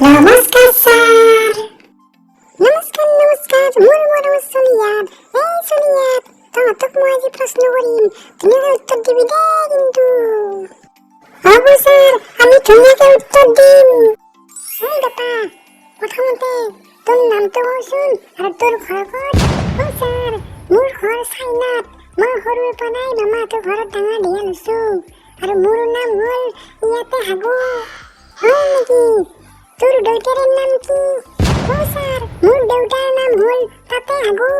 নমস্কার, স্যার। নমস্কার নমস্কার মোর মোর সলিয়াদ এই সলিয়াদ তোমাতক মই আজি প্রশ্ন করিম। তুমি উত্তর দিবি দে কিন্তু। হব, স্যার, আমি তোমাকে উত্তর দিম। এই বেটা প্রথমতে তোর নামটো কচোন আৰু তোৰ ঘৰ ক'ত? অ, স্যার, মোৰ ঘৰ চাইনাত। মই সৰুৰে পৰাই মামাহঁতৰ ঘৰত ডাঙৰ দীঘল হৈছো। আৰু মোৰ নাম হ'ল ইয়াতে হাগু। তোৰ দেউতাৰ নাম কি? অ স্যার মোৰ দেউতাৰ নাম হ'ল তাতে হাগু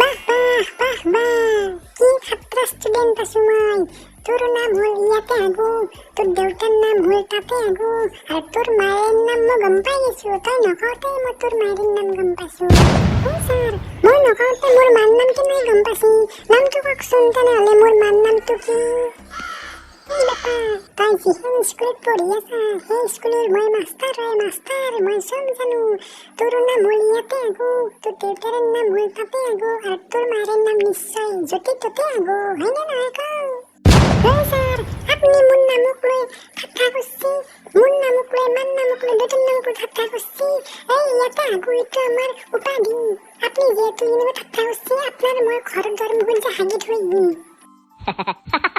বাহ বাহ বাহ বাহ। কি খাত্ৰা ষ্টুডেণ্ট আছো মই? তোৰ নাম হ'ল ইয়াতে হাগু তোৰ দেউতাৰ নাম হ'ল তাতে হাগু আৰু তোৰ মায়েৰ নাম মই গম পাই গৈছো তই নকওঁতে মই তোৰ মায়েৰ নাম গম পাইছো। অ স্যাৰ মই নকওঁতে মোৰ মাৰ নাম কেনেকৈ গম পাইছি। নামটো কওকচোন তেনেহ'লে মোৰ মাৰ নামটো কি? এই তই যিখন স্কুলত পঢ়ি আছা সেই স্কুলৰ মই মাষ্টাৰ হয় মাষ্টাৰ মই চব জানো। তোৰ নাম হ'ল ইয়াতে আগো তোৰ দেউতাৰ নাম হ'ল তাতে আগো আৰু তোৰ মায়ের নাম নিশ্চয় য'তে ত'তে আগো হয়নে নহয় কওঁ? হয় স্যার, আপনি মোৰ নামক লৈ ঠাট্টা করছি মোৰ নামক লৈ মাৰ নামক লৈ দুটাৰ নামক লৈ ঠাট্টা করছি এই ইয়াতে আগো, এইটো আমাৰ উপাধি। আপনি যিহেতু এনেকৈ ঠাট্টা করছি আপনার মই ঘৰৰ দুৱাৰ মুখত যে হাগি থৈ